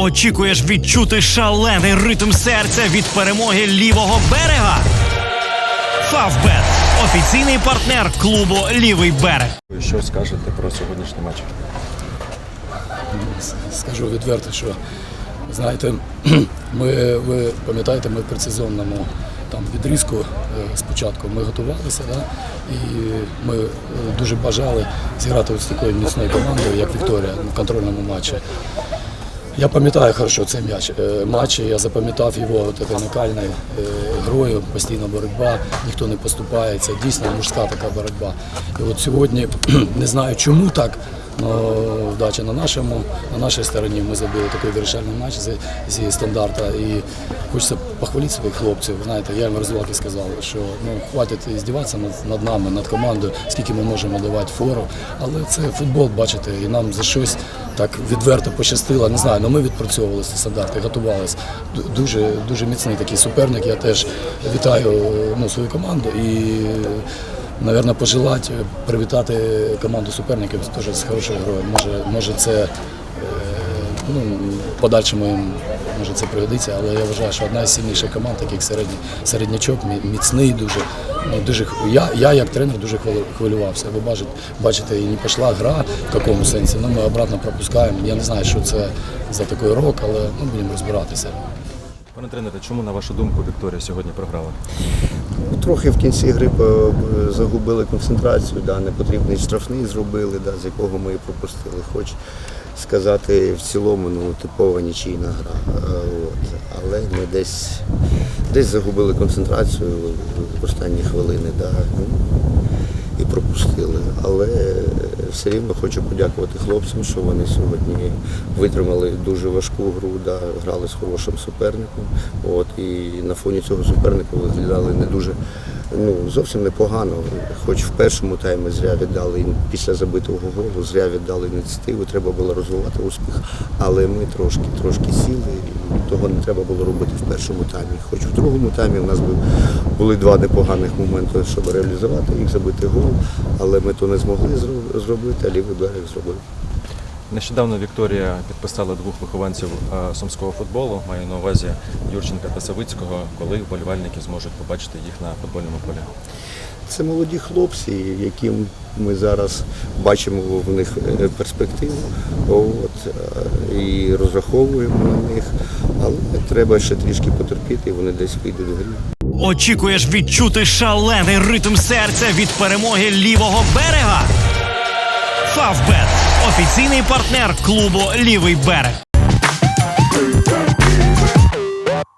Очікуєш відчути шалений ритм серця від перемоги лівого берега? Фавбет офіційний партнер клубу Лівий берег. Що скажете про сьогоднішній матч? скажу відверто, що знаєте, ми, ви пам'ятаєте, ми в предсезонному там відрізку е, спочатку ми готувалися, да? і ми е, дуже бажали зіграти з такою міцною командою, як Вікторія в контрольному матчі. Я пам'ятаю хорошо цей м'яч. е, матч, я запам'ятав його такою накальною е, грою, постійна боротьба, ніхто не поступається, дійсно мужська така боротьба. І от сьогодні не знаю чому так, але вдача на нашому, на нашій стороні. Ми забили такий вирішальний матч зі, стандарта. І хочеться похвалити своїх хлопців. Знаєте, я їм розвивати сказав, що ну хватить здіватися над, над нами, над командою, скільки ми можемо давати фору. Але це футбол, бачите, і нам за щось так відверто пощастило. Не знаю, але ми відпрацьовували ці стандарти, готувалися. Дуже дуже міцний такий суперник. Я теж вітаю ну, свою команду і. Наверно, пожелати привітати команду суперників теж з хорошою грою. Може, може це е, ну, подальшому їм може це пригодиться, але я вважаю, що одна з сильніших команд, таких середній середнячок, міцний дуже. Ну, дуже я, я як тренер дуже хвилювався. Ви бачите, бачите, і не пішла гра в якому сенсі. Ну, ми обратно пропускаємо. Я не знаю, що це за такий рок, але ну, будемо розбиратися. Пане тренере, чому на вашу думку Вікторія сьогодні програла? Трохи в кінці гри загубили концентрацію, да, непотрібний штрафний зробили, да, з якого ми і пропустили. Хоч сказати, в цілому ну, типова нічийна гра. Е, От. Але ми десь, десь загубили концентрацію в останні хвилини да, ну, і пропустили. Але все рівно хочу подякувати хлопцям, що вони сьогодні витримали дуже важку гру, да, грали з хорошим суперником. От, і на фоні цього суперника виглядали не дуже ну, зовсім непогано. Хоч в першому таймі зря віддали після забитого голу, зря віддали ініціативу, треба було розвивати успіх. Але ми трошки, трошки сіли, і того не треба було робити в першому таймі. Хоч в другому таймі у нас були два непоганих моменти, щоб реалізувати їх, забити гол, але ми то не змогли зробити, а лівий берег зробив. Нещодавно Вікторія підписала двох вихованців е, сумського футболу, маю на увазі Юрченка та Савицького, коли вболівальники зможуть побачити їх на футбольному полі. Це молоді хлопці, яким ми зараз бачимо в них е, перспективу. От, е, і розраховуємо на них, але треба ще трішки потерпіти, і вони десь вийдуть в грі. Очікуєш відчути шалений ритм серця від перемоги лівого берега? Фавбет офіційний партнер клубу Лівий берег.